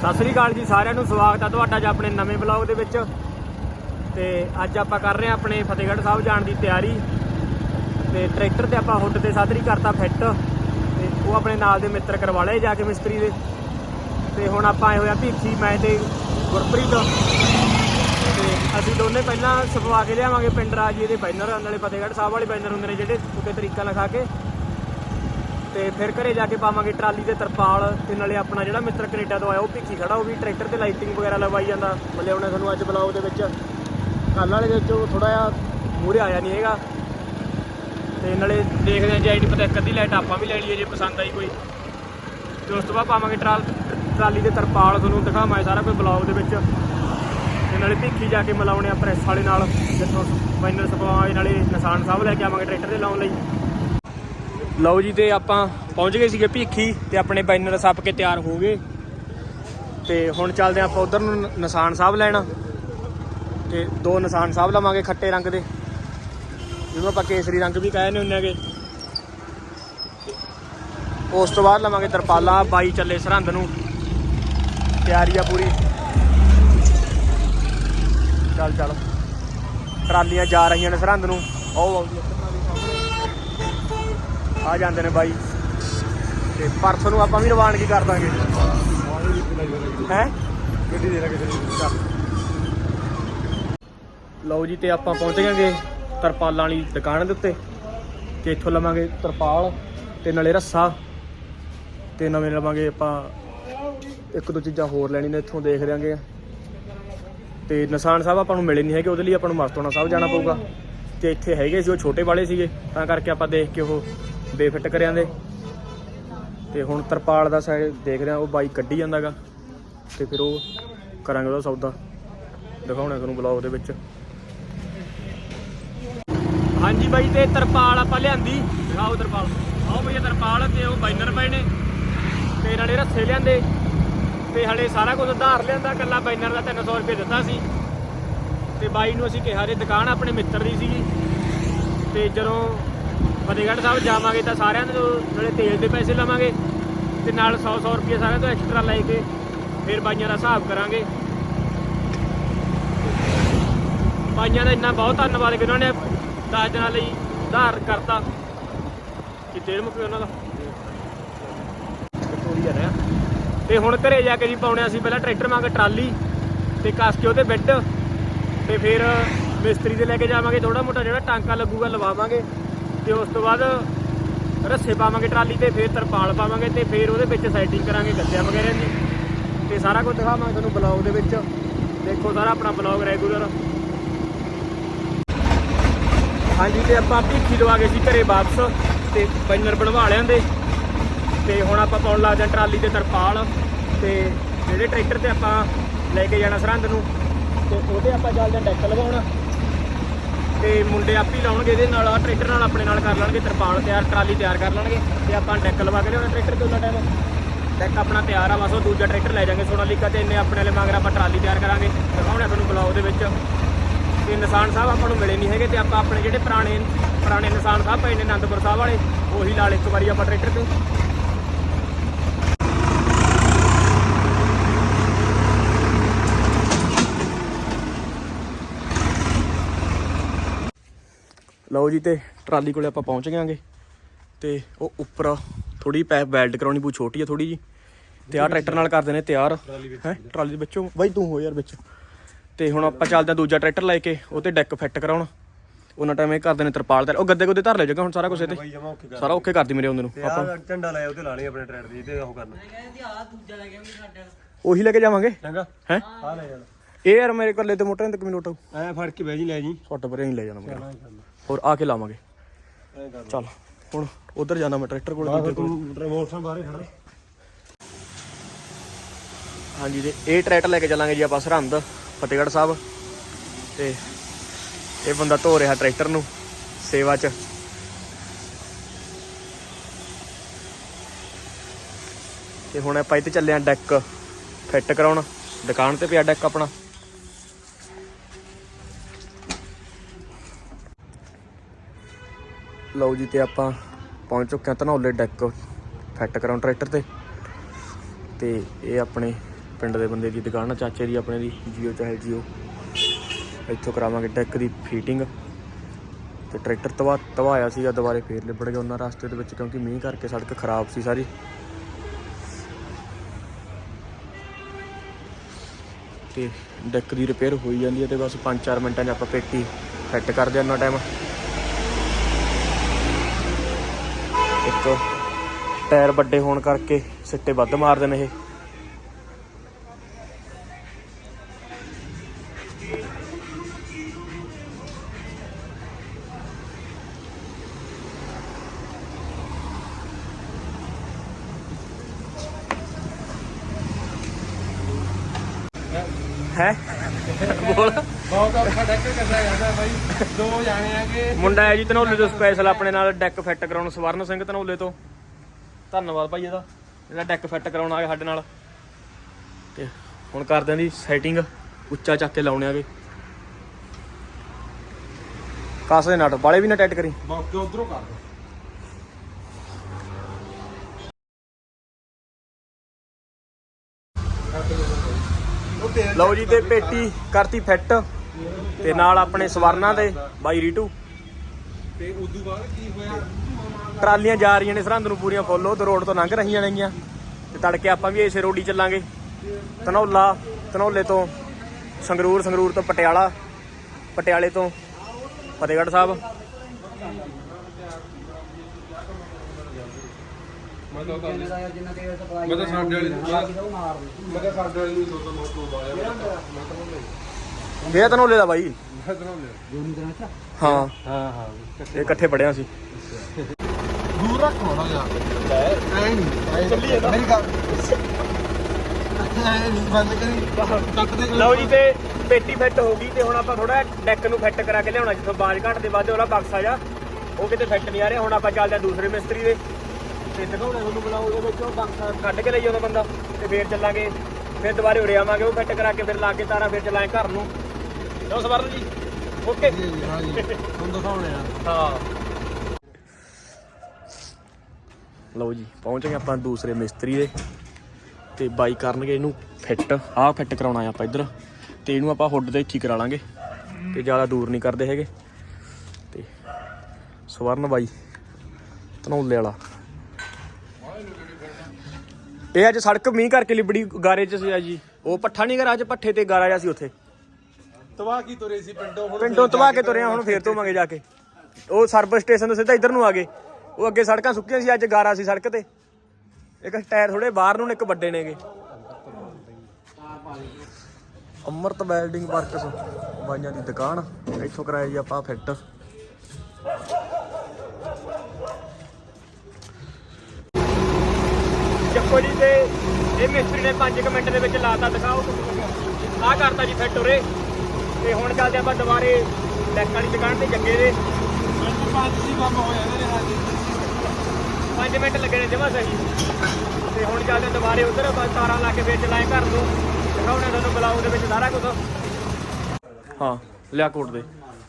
ਸਤਿ ਸ੍ਰੀ ਅਕਾਲ ਜੀ ਸਾਰਿਆਂ ਨੂੰ, ਸਵਾਗਤ ਆ ਤੁਹਾਡਾ ਜੀ ਆਪਣੇ ਨਵੇਂ ਬਲੌਗ ਦੇ ਵਿੱਚ। ਤੇ ਅੱਜ ਆਪਾਂ ਕਰ ਰਹੇ ਹਾਂ ਆਪਣੇ ਫਤਿਹਗੜ੍ਹ ਸਾਹਿਬ ਜਾਣ ਦੀ ਤਿਆਰੀ। ਤੇ ਟਰੈਕਟਰ ਤੇ ਆਪਾਂ ਹੁੱਡ ਤੇ ਸਾਧਰੀ ਕਰਤਾ ਫਿੱਟ। ਤੇ ਉਹ ਆਪਣੇ ਨਾਲ ਦੇ ਮਿੱਤਰ ਕਰਵਾ ਲਏ ਜਾ ਕੇ ਮਿਸਤਰੀ ਦੇ। ਤੇ ਹੁਣ ਆਪਾਂ ਆਏ ਹੋਇਆ ਭੀਖੀ, ਮੈਂ ਤੇ ਗੁਰਪ੍ਰੀਤ। ਤੇ ਅਸੀਂ ਦੋਨੇ ਪਹਿਲਾਂ ਸਪਵਾ ਕੇ ਲਿਆਵਾਂਗੇ ਪਿੰਡ ਰਾਜੀ ਦੇ ਬੈਨਰ, ਨਾਲੇ ਫਤਿਹਗੜ੍ਹ ਸਾਹਿਬ ਵਾਲੇ ਬੈਨਰ ਹੁੰਦੇ ਨੇ ਜਿਹੜੇ, ਉੱਤੇ ਤਰੀਕਾ ਲਿਖਾ ਕੇ। ਤੇ ਫਿਰ ਘਰੇ ਜਾ ਕੇ ਪਾਵਾਂਗੇ ਟਰਾਲੀ ਤੇ ਤਰਪਾਲ ਤੇ ਨਾਲੇ ਆਪਣਾ ਜਿਹੜਾ ਮਿੱਤਰ ਕੈਨੇਡਾ ਤੋਂ ਆਇਆ ਉਹ ਭਿੱਖੀ ਖੜਾ, ਉਹ ਵੀ ਟਰੈਕਟਰ ਤੇ ਲਾਈਟਿੰਗ ਵਗੈਰਾ ਲਗਵਾਈ ਜਾਂਦਾ। ਮੱਲੇ ਉਹਨੇ ਤੁਹਾਨੂੰ ਅੱਜ ਬਲੌਗ ਦੇ ਵਿੱਚ। ਕੱਲ ਵਾਲੇ ਦੇ ਵਿੱਚ ਉਹ ਥੋੜਾ ਜਿਹਾ ਮੂਹਰੇ ਆਇਆ ਨਹੀਂ ਹੈਗਾ। ਤੇ ਨਾਲੇ ਦੇਖਦੇ ਹਾਂ ਜੇ ਆਈਡੀ ਪਤਾ ਇੱਕ ਅੱਧੀ ਲਾਈਟ ਆਪਾਂ ਵੀ ਲੈ ਲਈਏ, ਜੇ ਪਸੰਦ ਆਈ ਕੋਈ। ਤੇ ਉਸ ਤੋਂ ਬਾਅਦ ਪਾਵਾਂਗੇ ਟਰਾਲ ਟਰਾਲੀ ਤੇ ਤਰਪਾਲ, ਤੁਹਾਨੂੰ ਦਿਖਾਵਾਂ ਸਾਰਾ ਕੋਈ ਬਲੌਗ ਦੇ ਵਿੱਚ। ਤੇ ਨਾਲੇ ਭਿੱਖੀ ਜਾ ਕੇ ਮਿਲਾਉਣੇ ਆ ਪ੍ਰੈਸ ਵਾਲੇ ਨਾਲ। ਜਿੱਥੋਂ ਫਾਈਨਲ ਸਪਾਵਾਂਗੇ ਨਾਲੇ ਨਿਸ਼ਾਨ ਸਾਹਿਬ ਲੈ ਕੇ ਆਵਾਂਗੇ ਟਰੈਕਟਰ ਤੇ ਲਾਉਣ ਲਈ। ਲਓ ਜੀ, ਤੇ ਆਪਾਂ ਪਹੁੰਚ ਗਏ ਸੀਗੇ ਭੀਖੀ ਤੇ ਆਪਣੇ ਬੈਨਰ ਸੱਪ ਕੇ ਤਿਆਰ ਹੋ ਗਏ। ਤੇ ਹੁਣ ਚੱਲਦੇ ਆਪਾਂ ਉਧਰ ਨੂੰ ਨਿਸ਼ਾਨ ਸਾਹਿਬ ਲੈਣਾ। ਤੇ ਦੋ ਨਿਸ਼ਾਨ ਸਾਹਿਬ ਲਵਾਂਗੇ ਖੱਟੇ ਰੰਗ ਦੇ। ਜਿਹਨੂੰ ਆਪਾਂ ਕੇਸਰੀ ਰੰਗ ਵੀ ਕਹਿੰਦੇ ਹੁੰਦੇ ਹੈਗੇ। ਉਸ ਤੋਂ ਬਾਅਦ ਲਵਾਂਗੇ ਤਰਪਾਲਾ, ਬਾਈ ਚੱਲੇ ਸਰਹੰਦ ਨੂੰ। ਤਿਆਰੀ ਆ ਪੂਰੀ। ਚੱਲ ਚੱਲ। ਟਰਾਲੀਆਂ ਜਾ ਰਹੀਆਂ ਨੇ ਸਰਹੰਦ ਨੂੰ। ਉਹ ਆਉਂਦੀ ਆ ਜਾਂਦੇ ਨੇ ਬਾਈ। ਤੇ ਪਰਸੋਂ ਨੂੰ ਆਪਾਂ ਵੀ ਰਵਾਨਗੀ ਕਰ ਦਾਂਗੇ। ਹੈ? ਗੱਡੀ ਦੇ ਲਾ ਲਓ ਜੀ, ਤੇ ਆਪਾਂ ਪਹੁੰਚ ਗਏਗੇ ਤਰਪਾਲਾਂ ਵਾਲੀ ਦੁਕਾਨ ਦੇ ਉੱਤੇ। ਤੇ ਇੱਥੋਂ ਲਵਾਂਗੇ ਤਰਪਾਲ ਤੇ ਨਾਲੇ ਰੱਸਾ। ਤੇ ਨਵੇਂ ਲਵਾਂਗੇ ਆਪਾਂ ਇੱਕ ਦੋ ਚੀਜ਼ਾਂ ਹੋਰ ਲੈਣੀ ਨੇ, ਇੱਥੋਂ ਦੇਖ ਦਿਆਂਗੇ। ਤੇ ਨਿਸ਼ਾਨ ਸਾਹਿਬ ਆਪਾਂ ਨੂੰ ਮਿਲੇ ਨਹੀਂ ਹੈਗੇ, ਉਹਦੇ ਲਈ ਆਪਾਂ ਨੂੰ ਮਸਤੋਣਾ ਸਾਹਿਬ ਜਾਣਾ ਪਊਗਾ। ਤੇ ਇੱਥੇ ਹੈਗੇ ਸੀ, ਉਹ ਛੋਟੇ ਵਾਲੇ ਸੀਗੇ। ਤਾਂ ਕਰਕੇ ਆਪਾਂ ਦੇਖ ਕੇ ਉਹ ਬੇਫਿੱਟ ਕਰਿਆਂ ਦੇ। ਤੇ ਹੁਣ ਤਰਪਾਲ ਦਾ ਸਾਈਡ ਦੇਖਦੇ ਆ ਉਹ ਬਾਈ ਕੱਢੀ ਜਾਂਦਾਗਾ। ਤੇ ਫਿਰ ਉਹ ਕਰਾਂਗੇ ਉਹਦਾ ਸੌਦਾ। ਦਿਖਾਉਣਾ ਤੁਹਾਨੂੰ ਬਲੌਗ ਦੇ ਵਿੱਚ। ਹਾਂਜੀ ਬਾਈ, ਤੇ ਤਰਪਾਲ ਆਪਾਂ ਲਿਆਂਦੀ। ਦਿਖਾਓ ਤਰਪਾਲ। ਆਓ ਭਈਆ ਤਰਪਾਲ, ਤੇ ਉਹ ਬਾਈਨਰ ਪਏ ਨੇ। ਤੇ ਨਾਲੇ ਰੱਸੇ ਲਿਆਂਦੇ। ਤੇ ਹਲੇ ਸਾਰਾ ਕੁਝ ਉਧਾਰ ਲਿਆਂਦਾ। ਕੱਲਾ ਬਾਈਨਰ ਦਾ 300 ਰੁਪਏ ਦਿੱਤਾ ਸੀ। ਤੇ ਬਾਈ ਨੂੰ ਅਸੀਂ ਕਿਹਾ, ਜੇ ਦੁਕਾਨ ਆਪਣੇ ਮਿੱਤਰ ਦੀ ਸੀਗੀ। ਤੇ ਜਦੋਂ ਫਤਿਹਗੜ੍ਹ ਸਾਹਿਬ ਜਾਵਾਂਗੇ ਤਾਂ ਸਾਰਿਆਂ ਨੂੰ ਨਾਲੇ ਤੇਲ ਦੇ ਪੈਸੇ ਲਵਾਂਗੇ ਤੇ ਨਾਲ 100 100 ਰੁਪਏ ਸਾਰਿਆਂ ਤੋਂ ਐਕਸਟਰਾ ਲੈ ਕੇ ਫਿਰ ਬਾਈਆਂ ਦਾ ਹਿਸਾਬ ਕਰਾਂਗੇ। ਬਾਈਆਂ ਦਾ ਇੰਨਾ ਬਹੁਤ ਧੰਨਵਾਦ ਕਿ ਉਹਨਾਂ ਨੇ 10 ਦਿਨਾਂ ਲਈ ਉਧਾਰ ਕਰਤਾ। ਕਿ ਤੇਲ ਮੁੱਕ ਗਿਆ ਉਹਨਾਂ ਦਾ। ਤੋਰੀ ਜਾ ਰਿਹਾ ਤੇ ਹੁਣ ਘਰੇ ਜਾ ਕੇ ਜੀ ਪਾਉਣੇ ਅਸੀਂ ਪਹਿਲਾਂ ਟਰੈਕਟਰ ਮੰਗ ਟਰਾਲੀ ਤੇ ਕੱਸ ਕੇ ਉਹਦੇ ਬੈੱਡ ਤੇ ਫਿਰ ਮਿਸਤਰੀ ਦੇ ਲੈ ਕੇ ਜਾਵਾਂਗੇ। ਥੋੜਾ ਮੋਟਾ ਜਿਹੜਾ ਟਾਂਕਾ ਲੱਗੂਗਾ ਲਵਾਵਾਂਗੇ। ਤੇ ਉਸ ਤੋਂ ਬਾਅਦ ਰੱਸੇ ਪਾਵਾਂਗੇ ਟਰਾਲੀ ਤੇ, ਫਿਰ ਤਰਪਾਲ ਪਾਵਾਂਗੇ ਤੇ ਫਿਰ ਉਹਦੇ ਵਿੱਚ ਸੈਟਿੰਗ ਕਰਾਂਗੇ, ਗੱਦਿਆਂ ਵਗੈਰਾ ਦੀ। ਤੇ ਸਾਰਾ ਕੁਝ ਦਿਖਾਵਾਂਗੇ ਤੁਹਾਨੂੰ ਬਲੌਗ ਦੇ ਵਿੱਚ। ਦੇਖੋ ਸਾਰਾ ਆਪਣਾ ਬਲੌਗ ਰੈਗੂਲਰ ਹਾਂਜੀ, ਤੇ ਆਪਾਂ ਭੀਖੀ ਲਵਾ ਗਏ ਸੀ ਘਰੇ ਵਾਪਸ ਤੇ ਬੈਨਰ ਬਣਵਾ ਲਿਆਂਦੇ ਤੇ ਹੁਣ ਆਪਾਂ ਪਾਉਣ ਲੱਗ ਜਾਂ ਟਰਾਲੀ ਤੇ ਤਰਪਾਲ। ਤੇ ਜਿਹੜੇ ਟਰੈਕਟਰ ਤੇ ਆਪਾਂ ਲੈ ਕੇ ਜਾਣਾ ਸਰਹੰਦ ਨੂੰ, ਤੇ ਉਹਦੇ ਆਪਾਂ ਚੱਲਦੇ ਡੈਕ ਲਵਾਉਣ। ਤੇ ਮੁੰਡੇ ਆਪ ਹੀ ਲਾਉਣਗੇ ਇਹਦੇ ਨਾਲ ਆ ਟਰੈਕਟਰ ਨਾਲ ਆਪਣੇ ਨਾਲ ਕਰ ਲੈਣਗੇ, ਤਰਪਾਲ ਤਿਆਰ, ਟਰਾਲੀ ਤਿਆਰ ਕਰ ਲੈਣਗੇ ਤੇ ਆਪਾਂ ਡੈਕ ਲਵਾ ਕੇ ਲਿਆਉਣਾ ਟਰੈਕਟਰ ਤੇ ਉਹਨਾਂ ਟਾਈਮ ਡੈਕ ਆਪਣਾ ਤਿਆਰ ਆ, ਬਸ ਉਹ ਦੂਜਾ ਟਰੈਕਟਰ ਲੈ ਜਾਾਂਗੇ ਸੋਨਾਲੀਕਾ ਤੇ, ਇੰਨੇ ਆਪਣੇ ਵਾਲੇ ਮਗਰ ਆਪਾਂ ਟਰਾਲੀ ਤਿਆਰ ਕਰਾਂਗੇ। ਦਿਖਾਉਣਾ ਤੁਹਾਨੂੰ ਬਲੌਗ ਦੇ ਵਿੱਚ। ਤੇ ਨਿਸ਼ਾਨ ਸਾਹਿਬ ਆਪਾਂ ਨੂੰ ਮਿਲੇ ਨਹੀਂ ਹੈਗੇ ਤੇ ਆਪਾਂ ਆਪਣੇ ਜਿਹੜੇ ਪੁਰਾਣੇ ਪੁਰਾਣੇ ਨਿਸ਼ਾਨ ਸਾਹਿਬ ਪਏ ਨੇ ਅਨੰਦਪੁਰ ਸਾਹਿਬ ਵਾਲੇ, ਉਹੀ ਨਾਲ ਇੱਕ ਵਾਰੀ ਆਪਾਂ ਟਰੈਕਟਰ ਤੇ ਲਓ ਜੀ ਤੇ ਟਰਾਲੀ ਕੋਲੇ ਆਪਾਂ ਪਹੁੰਚ ਗਏਾਂਗੇ ਤੇ ਉਹ ਉੱਪਰ ਥੋੜੀ ਪੈਪ ਵੈਲਡ ਕਰਾਉਣੀ ਪੂ ਛੋਟੀ ਆ ਥੋੜੀ ਜੀ। ਤੇ ਆਹ ਟਰੈਕਟਰ ਨਾਲ ਕਰਦੇ ਨੇ ਤਿਆਰ। ਹੈ ਟਰਾਲੀ ਦੇ ਵਿੱਚੋਂ। ਬਾਈ ਤੂੰ ਹੋ ਯਾਰ ਵਿੱਚ। ਤੇ ਹੁਣ ਆਪਾਂ ਚੱਲਦੇ ਆ ਦੂਜਾ ਟਰੈਕਟਰ ਲੈ ਕੇ ਉਹ ਤੇ ਡੈਕ ਫਿੱਟ ਕਰਾਉਣ। ਉਹਨਾਂ ਟਾਈਮ ਇਹ ਕਰਦੇ ਨੇ ਤਰਪਾਲ ਤੇ ਉਹ ਗੱਦੇ ਗੁੱਦੇ ਧਰ ਲੈ ਜਗਾ ਹੁਣ ਸਾਰਾ ਕੁਝ ਕਰ ਸਾਰਾ ਓਕੇ ਕਰਦੀ ਮੇਰੇ ਉਹਦੇ ਨੂੰ। ਆਪਾਂ ਝੰਡਾ ਲਾਇਆ ਉਹਦੇ ਲਾਣੇ ਆਪਣੇ ਟਰੈਕਟਰ ਦੀ ਤੇ ਉਹ ਕਰਨਾ। ਉਹੀ ਲੈ ਕੇ ਜਾਵਾਂਗੇ। ਚੰਗਾ। ਹੈ? ਆ ਲੈ ਜਾਣਾ ਇਹ ਯਾਰ ਮੇਰੇ ਕੋਲੇ ਤੇ ਮੋਟਰ ਤੇ ਕਿਵੇਂ ਲੋਟ ਆਊ ਐ ਫੜ ਕੇ ਬਹਿ ਜੀ ਲੈ ਜੀ। ਛੋਟੇ ਪਰੇ ਹੀ ਲੈ ਜਾਣਾ ਮੇਰਾ ਹੋਰ ਆ ਕੇ ਲਾਵਾਂਗੇ। ਚੱਲ ਹੁਣ ਉਧਰ ਜਾਣਾ ਮੈਂ ਟਰੈਕਟਰ ਕੋਲ ਦੂਜੇ ਕੋਲ। ਤੂੰ ਮੋਟਰ ਬਾਹਰੇ ਖੜਾ ਹਾਂਜੀ ਤੇ ਇਹ ਟਰੈਕਟਰ ਲੈ ਕੇ ਚੱਲਾਂਗੇ ਜੀ ਆਪਾਂ ਸਰਹੰਦ ਫਤਿਹਗੜ੍ਹ ਸਾਹਿਬ। ਤੇ ਇਹ ਬੰਦਾ ਧੋ ਰਿਹਾ ਟਰੈਕਟਰ ਨੂੰ ਸੇਵਾ 'ਚ। ਤੇ ਹੁਣ ਆਪਾਂ ਇੱਥੇ ਚੱਲੇ ਆਂ ਡੈਕ ਫਿੱਟ ਕਰਾਉਣ। ਦੁਕਾਨ ਤੇ ਪਿਆ ਡੈਕ ਆਪਣਾ। ਲਓ ਜੀ ਤੇ ਆਪਾਂ ਪਹੁੰਚ ਚੁੱਕੇ ਹਾਂ ਧਨੌਲੇ ਡੈਕ ਫਿੱਟ ਕਰਾਉਣ ਟਰੈਕਟਰ ਤੇ। ਤੇ ਇਹ ਆਪਣੇ ਪਿੰਡ ਦੇ ਬੰਦੇ ਦੀ ਦੁਕਾਨ ਆ, ਚਾਚੇ ਦੀ ਆਪਣੇ ਦੀ, ਜੀਓ ਚਾਹੇ ਜੀਓ। ਇੱਥੋਂ ਕਰਾਵਾਂਗੇ ਡੈਕ ਦੀ ਫੀਟਿੰਗ ਤੇ ਟਰੈਕਟਰ ਤਵਾ ਤਵਾਇਆ ਸੀਗਾ, ਦੁਬਾਰੇ ਫੇਰ ਲਿਬੜ ਗਿਆ ਉਹਨਾਂ ਰਸਤੇ ਦੇ ਵਿੱਚ ਕਿਉਂਕਿ ਮੀਂਹ ਕਰਕੇ ਸੜਕ ਖਰਾਬ ਸੀ ਸਾਰੀ। ਤੇ ਡੈਕ ਦੀ ਰਿਪੇਅਰ ਹੋਈ ਜਾਂਦੀ ਹੈ ਤੇ ਬਸ 5-4 ਮਿੰਟਾਂ 'ਚ ਆਪਾਂ ਪੇਟੀ ਫਿੱਟ ਕਰਦੇ ਹਾਂ ਉਹਨਾਂ ਟਾਈਮ ਇੱਕ ਟਾਇਰ ਵੱਡੇ ਹੋਣ ਕਰਕੇ ਸਿੱਟੇ ਵੱਧ ਮਾਰਦੇ ਨੇ ਇਹ। ਹੈ? ਬੋਲ। ਬਹੁਤ ਔਖਾ ਡੈਕ ਕਰਦਾ ਜਾਂਦਾ ਬਾਈ। ਦੋ ਜਾਣੇ ਆਗੇ। ਮੁੰਡਾ ਹੈ ਜੀ ਧਨੌਲੇ ਤੋਂ ਸਪੈਸ਼ਲ ਆਪਣੇ ਨਾਲ ਡੈਕ ਫਿੱਟ ਕਰਾਉਣ ਸਵਰਨ ਸਿੰਘ ਧਨੌਲੇ ਤੋਂ। ਧੰਨਵਾਦ ਭਾਈ ਇਹਦਾ। ਜਿਹੜਾ ਡੈਕ ਫਿੱਟ ਕਰਾਉਣ ਆ ਗਿਆ ਸਾਡੇ ਨਾਲ। ਤੇ ਹੁਣ ਕਰਦੇ ਆਂ ਦੀ ਸੈਟਿੰਗ ਉੱਚਾ ਚੱਕ ਕੇ ਲਾਉਣੇ ਆਗੇ। ਕਾਸ ਦੇ ਨਟ ਬਾਲੇ ਵੀ ਨਾ ਟਾਈਟ ਕਰੀ। ਮੌਕੇ ਉਧਰੋਂ ਕਰ ਦੋ ਲਓ ਜੀ ਤੇ ਪੇਟੀ ਕਰਤੀ ਫਿੱਟ ਤੇ ਨਾਲ ਆਪਣੇ ਸਵਰਨਾਂ ਦੇ ਬਾਈ ਰੀਟੂ। ਤੇ ਉਦੋਂ ਬਾਅਦ ਕੀ ਹੋਇਆ? ਟਰਾਲੀਆਂ ਜਾ ਰਹੀਆਂ ਨੇ ਸਰਹੰਦ ਨੂੰ ਪੂਰੀਆਂ ਫੁੱਲ ਉਹ ਰੋਡ ਤੋਂ ਲੰਘ ਰਹੀਆਂ ਨੇਗੀਆਂ। ਤੇ ਤੜਕੇ ਆਪਾਂ ਵੀ ਇਸੇ ਰੋਡੀ ਚੱਲਾਂਗੇ। ਧਨੌਲਾ ਧਨੌਲੇ ਤੋਂ ਸੰਗਰੂਰ ਸੰਗਰੂਰ ਤੋਂ ਪਟਿਆਲਾ ਪਟਿਆਲੇ ਤੋਂ ਫਤਿਹਗੜ੍ਹ ਸਾਹਿਬ। ਮੈਂ ਤਾਂ ਕਰ ਲਿਆ ਮੈਂ ਤਾਂ ਸਾਡੇ ਵਾਲੀ ਮੈਂ ਤਾਂ ਸਾਡੇ ਵਾਲੀ ਨੂੰ ਦੋ ਤੋਂ ਬਾਇਆ ਮੈਂ ਤਾਂ ਲੈ ਇਹ ਧਨੌਲੇ ਦਾ ਬਾਈ। ਲੈ ਹਾਂ। ਹਾਂ ਹਾਂ ਇਹ ਇਕੱਠੇ ਪੜਿਆ ਸੀ। ਦੂਰ ਰੱਖ ਹੋਣਾ ਯਾਰ ਐ ਨਹੀਂ ਚੱਲੀ ਮੇਰੀ ਗੱਲ ਐ ਨਹੀਂ ਬੰਦ ਕਰੀ। ਕੱਟ ਦੇ ਲਓ ਜੀ ਤੇ ਪੇਟੀ ਫਿੱਟ ਹੋ ਗਈ ਤੇ ਹੁਣ ਆਪਾਂ ਥੋੜਾ ਡੈਕ ਨੂੰ ਫਿੱਟ ਕਰਾ ਕੇ ਲਿਆਉਣਾ ਜਿੱਥੋਂ ਬਾਜ ਘੱਟ ਦੇ ਵੱਧ ਉਹਦਾ ਬਕਸਾ ਜਾ। ਉਹ ਕਿਤੇ ਫਿੱਟ ਨਹੀਂ ਆ ਰਿਹਾ। ਹੁਣ ਆਪਾਂ ਚੱਲਦੇ ਆ ਦੂਸਰੇ ਮਿਸਤਰੀ ਦੇ। ਤੇ ਦਿਖਾਉਣਾ ਤੁਹਾਨੂੰ ਬੁਲਾਓ ਉਹਦੇ ਵਿੱਚ ਉਹ ਬਕਸਾ ਕੱਢ ਕੇ ਲਈ ਉਹਦਾ ਬੰਦਾ। ਤੇ ਫੇਰ ਚੱਲਾਂਗੇ। ਫਿਰ ਦੁਬਾਰੇ ਉਰੇ ਆਵਾਂਗੇ ਉਹ ਫਿੱਟ ਕਰਾ ਕੇ ਫਿਰ ਲਾ ਕੇ ਤਾਰਾਂ ਫਿਰ ਚੱਲਾਂਗੇ ਘਰ ਨੂੰ। ਲਓ ਸਵਰਨ ਜੀ? ਓਕੇ। ਜੀ ਜੀ ਹਾਂ ਜੀ ਹੁਣ ਦਿਖਾਉਣੇ ਆ। ਹਾਂ। ਲਓ ਜੀ ਪਹੁੰਚ ਗਏ ਆਪਾਂ ਦੂਸਰੇ ਮਿਸਤਰੀ ਦੇ ਤੇ ਬਾਈ ਕਰਨਗੇ ਇਹਨੂੰ ਫਿੱਟ। ਆਹ ਫਿੱਟ ਕਰਾਉਣਾ ਆ ਆਪਾਂ ਇੱਧਰ। ਤੇ ਇਹਨੂੰ ਆਪਾਂ ਹੁੱਡ ਦੇ ਇੱਥੇ ਹੀ ਕਰਾ ਲਾਂਗੇ। ਤੇ ਜ਼ਿਆਦਾ ਦੂਰ ਨਹੀਂ ਕਰਦੇ ਹੈਗੇ। ਤੇ ਸਵਰਨ ਬਾਈ ਧਨੌਲੇ ਵਾਲਾ। ਇਹ ਅੱਜ ਸੜਕ ਮੀਂਹ ਕਰਕੇ ਲਿਬੜੀ ਗਾਰੇ ਚ ਸੀ ਆ ਜੀ। ਉਹ ਪੱਠਾ ਨਹੀਂ ਘਰ ਅੱਜ ਪੱਠੇ ਤੇ ਗਾਰਾ ਜਿਹਾ ਸੀ ਉੱਥੇ। ਤਵਾ ਕੀ ਤੁਰੇ ਸੀ? ਪਿੰਡੋਂ ਹੁਣ ਪਿੰਡੋਂ ਤਵਾ ਕੇ ਤੁਰਿਆ ਹੁਣ ਫੇਰ ਧੋਵਾਂਗੇ ਜਾ ਕੇ। ਉਹ ਸਰਵਿਸ ਸਟੇਸ਼ਨ ਤੋਂ ਸਿੱਧਾ ਇੱਧਰ ਨੂੰ ਆ ਗਏ। ਉਹ ਅੱਗੇ ਸੜਕਾਂ ਸੁੱਕੀਆਂ ਸੀ ਅੱਜ ਗਾਰਾ ਸੀ ਸੜਕ ਤੇ। ਇੱਕ ਟਾਇਰ ਥੋੜੇ ਬਾਹਰ ਨੂੰ ਨੇ ਇੱਕ ਵੱਡੇ ਨੇਗੇ। ਅਮਰਤ ਵੈਲਡਿੰਗ ਵਰਕਸ ਬਾਈਆਂ ਦੀ ਦੁਕਾਨ। ਇੱਥੋਂ ਕਰਾਇਆ ਜੀ ਆਪਾਂ ਫਿੱਟ। ਚੱਕੋ ਜੀ ਤੇ ਇਹ ਮਿਸਤਰੀ ਨੇ 5 ਮਿੰਟ ਦੇ ਵਿੱਚ ਲਾਤਾ ਦਿਖਾਓ। ਆਹ ਕਰਤਾ ਜੀ ਫਿੱਟ ਉਰੇ। ਤੇ ਹੁਣ ਚੱਲਦੇ ਆਪਾਂ ਦੁਬਾਰੇ ਲੈਕ ਵਾਲੀ ਦੁਕਾਨ ਤੇ ਜੱਗੇ ਦੇ ਸੀ ਕੰਮ 5 ਮਿੰਟ ਲੱਗੇ ਨੇ ਜਮਾ ਸਹੀ। ਤੇ ਹੁਣ ਚੱਲਦੇ ਦੁਬਾਰੇ ਉਧਰ ਬਸ ਤਾਰਾਂ ਲਾ ਕੇ ਫੇਰ ਚਲਾਏ ਘਰ ਨੂੰ। ਦਿਖਾਉਣੇ ਤੁਹਾਨੂੰ ਬਲਾਉ ਦੇ ਵਿੱਚ ਸਾਰਾ ਕੁਝ ਹਾਂ ਲਿਆ ਕੋਟ ਦੇ।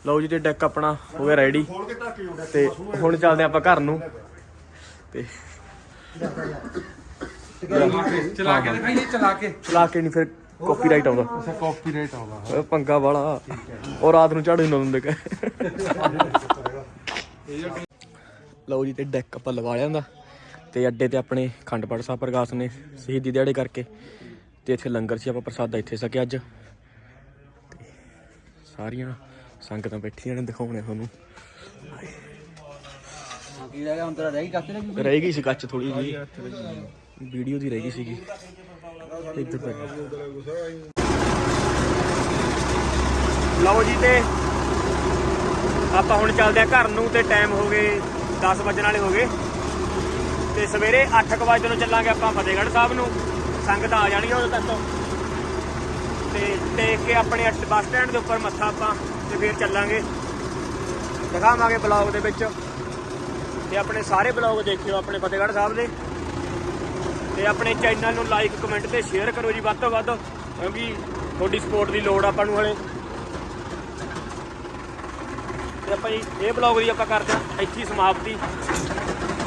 ਲਓ ਜੀ ਤੇ ਡੈਕ ਆਪਣਾ ਹੋ ਗਿਆ ਰੈਡੀ ਤੇ ਹੁਣ ਚੱਲਦੇ ਆਪਾਂ ਘਰ ਨੂੰ। ਤੇ ਚਲਾ ਕੇ ਦਿਖਾਈਏ ਚਲਾ ਕੇ। ਚਲਾ ਕੇ ਨਹੀਂ ਫਿਰ ਕਾਪੀਰਾਈਟ ਆਉਂਦਾ। ਅੱਛਾ ਕਾਪੀਰਾਈਟ ਆਉਂਦਾ ਉਹ ਪੰਗਾ ਵਾਲਾ। ਉਹ ਰਾਤ ਨੂੰ ਝਾੜੂ ਨਾ ਦਿੰਦੇ ਲਓ ਜੀ ਤੇ ਡੈਕ ਆਪਾਂ ਲਵਾ ਲਿਆ ਹੁੰਦਾ ਤੇ ਅੱਡੇ ਤੇ ਆਪਣੇ ਖੰਡਪੜ ਸਾਹਿਬ ਪ੍ਰਕਾਸ਼ ਨੇ ਸ਼ਹੀਦੀ ਦਿਹਾੜੇ ਕਰਕੇ। ਤੇ ਇੱਥੇ ਲੰਗਰ ਸੀ ਆਪਾਂ ਪ੍ਰਸਾਦਾ ਇੱਥੇ ਸਕਿਆ ਅੱਜ। ਤੇ ਸਾਰੀਆਂ ਸੰਗਤਾਂ ਬੈਠੀਆਂ ਨੇ ਦਿਖਾਉਣੇ ਤੁਹਾਨੂੰ। ਕੀ ਰਹਿ ਗਿਆ ਹੁਣ ਤੇਰਾ ਰਹਿ ਗਈ ਕੱਚ ਰਹਿ ਗਈ ਸੀ ਕੱਚ ਥੋੜੀ ਜੀ ਵੀਡੀਓ ਦੀ ਰਹਿ ਗਈ ਸੀਗੀ। ਇੱਧਰ ਪੈ ਲਓ ਜੀ ਤੇ ਆਪਾਂ ਹੁਣ ਚੱਲਦੇ ਆ ਘਰ ਨੂੰ ਤੇ ਟਾਈਮ ਹੋ ਗਏ 10 ਵਜਣ ਵਾਲੇ ਹੋ ਗਏ। ਤੇ ਸਵੇਰੇ 8:00 ਵਜੇ ਨੂੰ ਚੱਲਾਂਗੇ ਆਪਾਂ ਫਤਿਹਗੜ੍ਹ ਸਾਹਿਬ ਨੂੰ। ਸੰਗਤ ਆ ਜਾਣਗੀਆਂ ਉਦੋਂ ਤੱਕ ਤੇ। ਟੇਕ ਕੇ ਆਪਣੇ ਬੱਸ ਸਟੈਂਡ ਦੇ ਉੱਪਰ ਮੱਥਾ ਆਪਾਂ ਤੇ ਫਿਰ ਚੱਲਾਂਗੇ। ਦਿਖਾਵਾਂਗੇ ਬਲੌਗ ਦੇ ਵਿੱਚ। ਤੇ ਆਪਣੇ ਸਾਰੇ ਬਲੌਗ ਦੇਖਿਓ ਆਪਣੇ ਫਤਿਹਗੜ੍ਹ ਸਾਹਿਬ ਦੇ। ਤੇ ਆਪਣੇ ਚੈਨਲ ਨੂੰ ਲਾਈਕ ਕਮੈਂਟ ਤੇ ਸ਼ੇਅਰ ਕਰੋ ਜੀ ਵੱਧ ਤੋਂ ਵੱਧ, ਕਿਉਂਕਿ ਤੁਹਾਡੀ ਸਪੋਰਟ ਦੀ ਲੋੜ ਆਪਾਂ ਨੂੰ ਹਲੇ। ਤੇ ਆਪਾਂ ਜੀ ਇਹ ਬਲੌਗ ਦੀ ਆਪਾਂ ਕਰਦੇ ਹਾਂ, ਇੱਥੇ ਸਮਾਪਤੀ।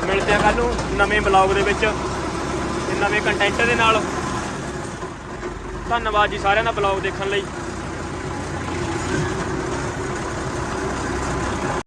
ਮਿਲਦੇ ਆ ਕੱਲ ਨੂੰ ਨਵੇਂ ਬਲੌਗ ਦੇ ਵਿੱਚ ਤੇ ਨਵੇਂ ਕੰਟੈਂਟ ਦੇ ਨਾਲ। ਧੰਨਵਾਦ ਜੀ ਸਾਰਿਆਂ ਦਾ ਬਲੌਗ ਦੇਖਣ ਲਈ।